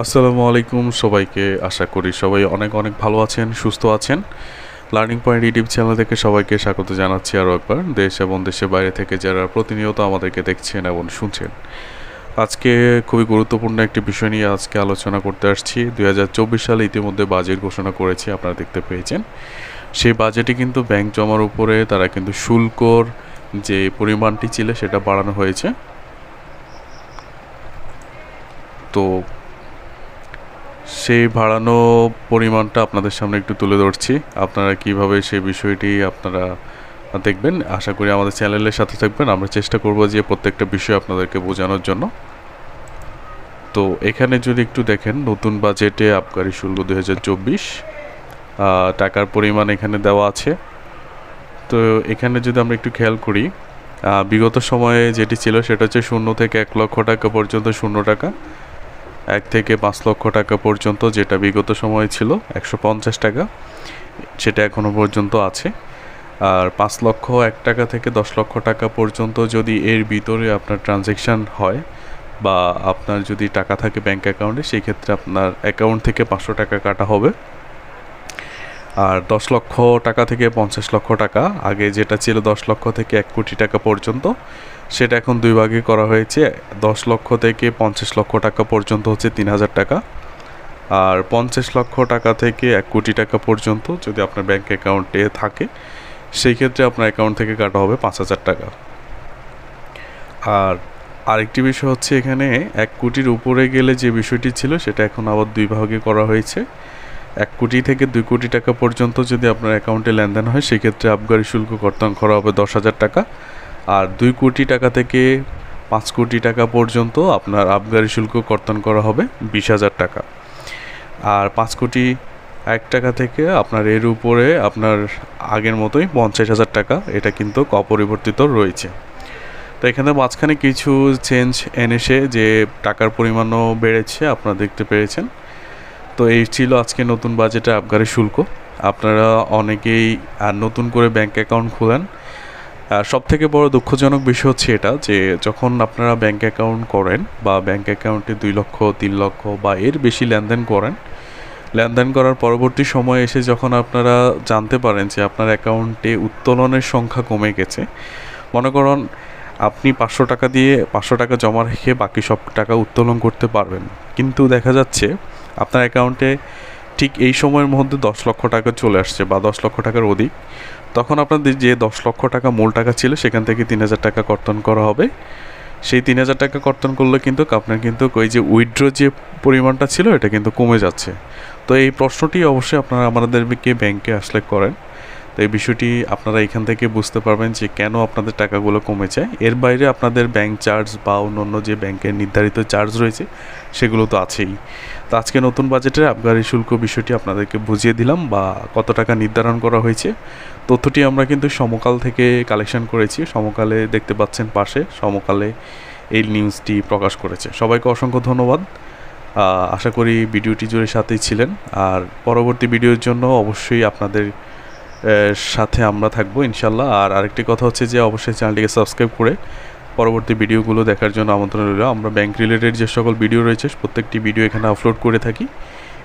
আসসালামু আলাইকুম সবাইকে। আশা করি সবাই অনেক অনেক ভালো আছেন, সুস্থ আছেন। লার্নিং পয়েন্ট ইউটিউব চ্যানেল থেকে সবাইকে স্বাগত জানাচ্ছি আরও একবার। দেশ এবং দেশের বাইরে থেকে যারা প্রতিনিয়ত আমাদেরকে দেখছেন এবং শুনছেন, আজকে খুবই গুরুত্বপূর্ণ একটি বিষয় নিয়ে আজকে আলোচনা করতে আসছি। দুই হাজার চব্বিশ সালে ইতিমধ্যে বাজেট ঘোষণা করেছে, আপনারা দেখতে পেয়েছেন। সেই বাজেটে কিন্তু ব্যাংক জমার উপরে তারা কিন্তু শুল্কর যে পরিমাণটি ছিল সেটা বাড়ানো হয়েছে। তো সেই বাড়ানো পরিমাণটা আপনাদের সামনে একটু তুলে ধরছি। আপনারা কীভাবে সেই বিষয়টি আপনারা দেখবেন, আশা করি আমাদের চ্যানেলের সাথে থাকবেন। আমরা চেষ্টা করব যে প্রত্যেকটা বিষয় আপনাদেরকে বোঝানোর জন্য। তো এখানে যদি একটু দেখেন, নতুন বাজেটে আবগারি শুল্ক দুই হাজার চব্বিশ টাকার পরিমাণ এখানে দেওয়া আছে। তো এখানে যদি আমরা একটু খেয়াল করি বিগত সময়ে যেটি ছিল সেটা হচ্ছে শূন্য থেকে এক লক্ষ টাকা পর্যন্ত শূন্য টাকা। এক থেকে পাঁচ লক্ষ টাকা পর্যন্ত যেটা বিগত সময়ে ছিল, একশো পঞ্চাশ টাকা, সেটা এখনও পর্যন্ত আছে। আর পাঁচ লক্ষ এক টাকা থেকে দশ লক্ষ টাকা পর্যন্ত যদি এর ভিতরে আপনার ট্রানজেকশান হয় বা আপনার যদি টাকা থাকে ব্যাঙ্ক অ্যাকাউন্টে সেই ক্ষেত্রে আপনার অ্যাকাউন্ট থেকে পাঁচশো টাকা কাটা হবে। আর দশ লক্ষ টাকা থেকে পঞ্চাশ লক্ষ টাকা। আগে যেটা ছিল দশ লক্ষ থেকে এক কোটি টাকা পর্যন্ত, সেটা এখন দুই ভাগে করা হয়েছে। দশ লক্ষ থেকে পঞ্চাশ লক্ষ টাকা পর্যন্ত হচ্ছে তিন হাজার টাকা। আর পঞ্চাশ লক্ষ টাকা থেকে এক কোটি টাকা পর্যন্ত যদি আপনার ব্যাংক অ্যাকাউন্টে থাকে, সেই ক্ষেত্রে আপনার অ্যাকাউন্ট থেকে কাটা হবে পাঁচ হাজার টাকা। আর আরেকটি বিষয় হচ্ছে এখানে এক কোটির উপরে গেলে যে বিষয়টি ছিল, সেটা এখন আবার দুই ভাগে করা হয়েছে। এক কোটি থেকে দুই কোটি টাকা পর্যন্ত যদি আপনার অ্যাকাউন্টে লেনদেন হয়, সেক্ষেত্রে আবগারি শুল্ক কর্তন করা হবে দশ হাজার টাকা। আর দুই কোটি টাকা থেকে পাঁচ কোটি টাকা পর্যন্ত আপনার আবগারি শুল্ক কর্তন করা হবে বিশ হাজার টাকা। আর পাঁচ কোটি এক টাকা থেকে আপনার এর উপরে আপনার আগের মতোই পঞ্চাশ হাজার টাকা, এটা কিন্তু অপরিবর্তিত রয়েছে। তো এখানে মাঝখানে কিছু চেঞ্জ এনেছে যে টাকার পরিমাণও বেড়েছে, আপনারা দেখতে পেরেছেন। তো এই ছিল আজকে নতুন বাজেটে আবগারি শুল্ক। আপনারা অনেকেই, আর নতুন করে ব্যাংক অ্যাকাউন্ট খোলেন। সব থেকে বড় দুঃখজনক বিষয় হচ্ছে এটা, যে যখন আপনারা ব্যাংক অ্যাকাউন্ট করেন বা ব্যাংক অ্যাকাউন্টে দুই লক্ষ, তিন লক্ষ বা এর বেশি লেনদেন করেন, লেনদেন করার পরবর্তী সময়ে এসে যখন আপনারা জানতে পারেন যে আপনার অ্যাকাউন্টে উত্তোলনের সংখ্যা কমে গেছে, মনে করুন আপনি পাঁচশো টাকা দিয়ে পাঁচশো টাকা জমা রেখে বাকি সব টাকা উত্তোলন করতে পারবেন। কিন্তু দেখা যাচ্ছে আপনার অ্যাকাউন্টে ঠিক এই সময়ের মধ্যে দশ লক্ষ টাকা চলে আসছে বা দশ লক্ষ টাকার অধিক, তখন আপনাদের যে দশ লক্ষ টাকা মূল টাকা ছিল সেখান থেকে তিন হাজার টাকা কর্তন করা হবে। সেই তিন হাজার টাকা কর্তন করলে কিন্তু আপনার কিন্তু ওই যে উইড্রো যে পরিমাণটা ছিল, এটা কিন্তু কমে যাচ্ছে। তো এই প্রশ্নটি অবশ্যই আপনারা আমাদেরকে ব্যাংকে আসলে করেন। তো এই বিষয়টি আপনারা এখান থেকে বুঝতে পারবেন যে কেন আপনাদের টাকাগুলো কমে যায় এর বাইরে আপনাদের ব্যাংক চার্জ বা অন্যান্য যে ব্যাংকের নির্ধারিত চার্জ রয়েছে, সেগুলো তো আছেই। তো আজকে নতুন বাজেটের আবগারি শুল্ক বিষয়টি আপনাদেরকে বুঝিয়ে দিলাম বা কত টাকা নির্ধারণ করা হয়েছে। তথ্যটি আমরা কিন্তু সমকাল থেকে কালেকশন করেছি। সমকালে দেখতে পাচ্ছেন পাশে, সমকালে এই নিউজটি প্রকাশ করেছে। সবাইকে অসংখ্য ধন্যবাদ। আশা করি ভিডিওটি জুড়ে সাথেই ছিলেন। আর পরবর্তী ভিডিওর জন্য অবশ্যই আপনাদের সাথে আমরা থাকব ইনশাল্লাহ আর আরেকটি কথা হচ্ছে যে, অবশ্যই চ্যানেলটিকে সাবস্ক্রাইব করে পরবর্তী ভিডিওগুলো দেখার জন্য আমন্ত্রণ রইল। আমরা ব্যাংক রিলেটেড যে সকল ভিডিও রয়েছে, প্রত্যেকটি ভিডিও এখানে আপলোড করে থাকি।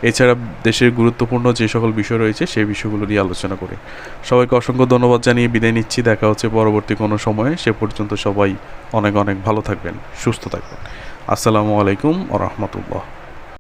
এছাড়া দেশের গুরুত্বপূর্ণ যে সকল বিষয় রয়েছে, সেই বিষয়গুলো নিয়ে আলোচনা করে। সবাইকে অসংখ্য ধন্যবাদ জানিয়ে বিদায় নিচ্ছি। দেখা হচ্ছে পরবর্তী কোনো সময়ে। সে পর্যন্ত সবাই অনেক অনেক ভালো থাকবেন, সুস্থ থাকবেন। আসসালামু আলাইকুম ও রহমতুল্লাহ।